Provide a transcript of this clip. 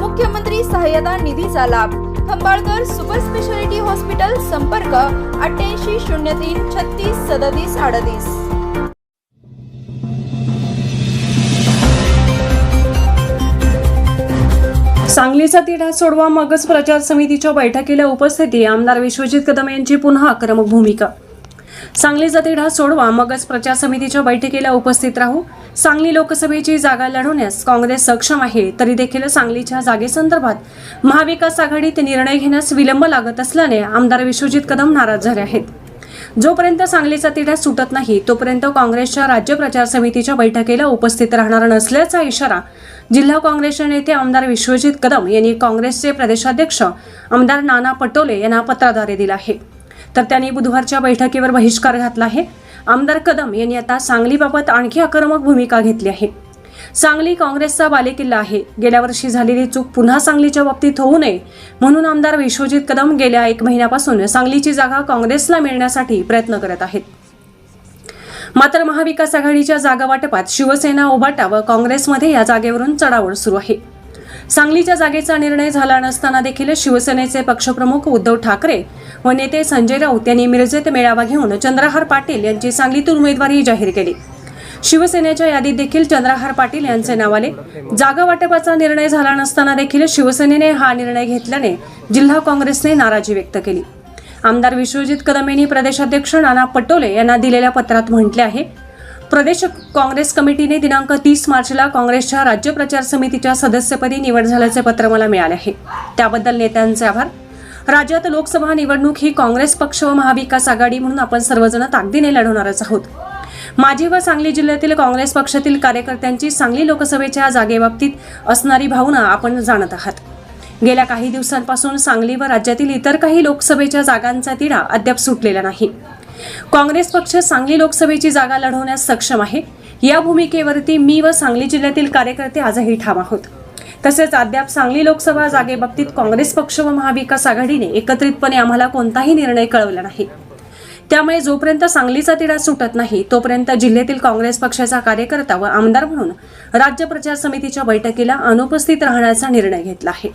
मुख्यमंत्री सहाय्यता निधीचा लाभ. खंबाळकर सुपर स्पेशालिटी हॉस्पिटल संपर्क अठ्ठ्याऐंशी शून्य तीन छत्तीस सदतीस अडतीस. सांगलीचा तिढा सोडवा मगच प्रचार समितीच्या बैठकीला उपस्थिती आमदार विश्वजित कदम यांची पुन्हा आक्रमक भूमिका. सांगलीचा तिढा सोडवा मगच प्रचार समितीच्या बैठकीला उपस्थित राहू. सांगली लोकसभेची जागा लढवण्यास काँग्रेस सक्षम आहे तरी देखील सांगलीच्या जागेसंदर्भात महाविकास आघाडीत निर्णय घेण्यास विलंब लागत असल्याने आमदार विश्वजित कदम नाराज झाले आहेत. जोपर्यंत सांगलीचा तिढा सुटत नाही तोपर्यंत काँग्रेसच्या राज्य प्रचार समितीच्या बैठकीला उपस्थित राहणार नसल्याचा इशारा जिल्हा काँग्रेसचे नेते आमदार विश्वजित कदम यांनी काँग्रेसचे प्रदेशाध्यक्ष आमदार नाना पटोले यांना पत्राद्वारे दिला आहे. तर त्यांनी बुधवारच्या बैठकीवर बहिष्कार घातला आहे. आमदार कदम यांनी आता सांगलीबाबत आणखी आक्रमक भूमिका घेतली आहे. सांगली काँग्रेसचा बालेकिल्ला आहे. गेल्या वर्षी झालेली चूक पुन्हा सांगलीच्या बाबतीत होऊ नये म्हणून आमदार विश्वजित कदम गेल्या एक महिन्यापासून सांगलीची जागा काँग्रेसला मिळण्यासाठी प्रयत्न करत आहेत. मात्र महाविकास आघाडीच्या जागा वाटपात शिवसेना ओबाटा व काँग्रेसमध्ये या जागेवरून चढावड सुरू आहे. सांगलीच्या जागेचा निर्णय झाला नसताना देखील शिवसेनेचे पक्षप्रमुख उद्धव ठाकरे व नेते संजय राऊत यांनी मिरजेत मेळावा घेऊन चंद्रहार पाटील यांची सांगलीतून उमेदवारी जाहीर केली. शिवसेनेच्या यादीत देखील चंद्रहार पाटील यांचे नाव आले. जागा वाटपाचा निर्णय झाला नसताना देखील शिवसेनेने हा निर्णय घेतल्याने जिल्हा काँग्रेसने नाराजी व्यक्त केली. आमदार विश्वजित कदम यांनी प्रदेशाध्यक्ष नाना पटोले यांना दिलेल्या पत्रात म्हटले आहे प्रदेश काँग्रेस कमिटीने दिनांक तीस मार्चला काँग्रेसच्या राज्य प्रचार समितीच्या सदस्यपदी निवड झाल्याचे पत्र मला मिळाले आहे. त्याबद्दल नेत्यांचे आभार. राज्यात लोकसभा निवडणूक ही काँग्रेस पक्ष व महाविकास आघाडी म्हणून आपण सर्वजण ताकदीने लढवणारच आहोत. माझी व सांगली जिल्ह्यातील काँग्रेस पक्षातील कार्यकर्त्यांची सांगली लोकसभेच्या जागेबाबतीत असणारी भावना आपण जाणत आहात. गेल्या काही दिवसांपासून सांगली व राज्यातील इतर काही लोकसभेच्या जागांचा तिढा अद्याप सुटलेला नाही. काँग्रेस पक्ष सांगली लोकसभेची जागा लढवण्यास सक्षम आहे. या भूमिकेवरती मी व सांगली जिल्ह्यातील कार्यकर्ते आजही ठाम आहोत. तसेच अद्याप सांगली लोकसभा जागेबाबतीत काँग्रेस पक्ष व महाविकास आघाडीने एकत्रितपणे आम्हाला कोणताही निर्णय कळवला नाही. त्यामुळे जोपर्यंत सांगलीचा तिढा सुटत नाही तोपर्यंत जिल्ह्यातील काँग्रेस पक्षाचा कार्यकर्ता व आमदार म्हणून राज्य प्रचार समितीच्या बैठकीला अनुपस्थित राहण्याचा निर्णय घेतला आहे.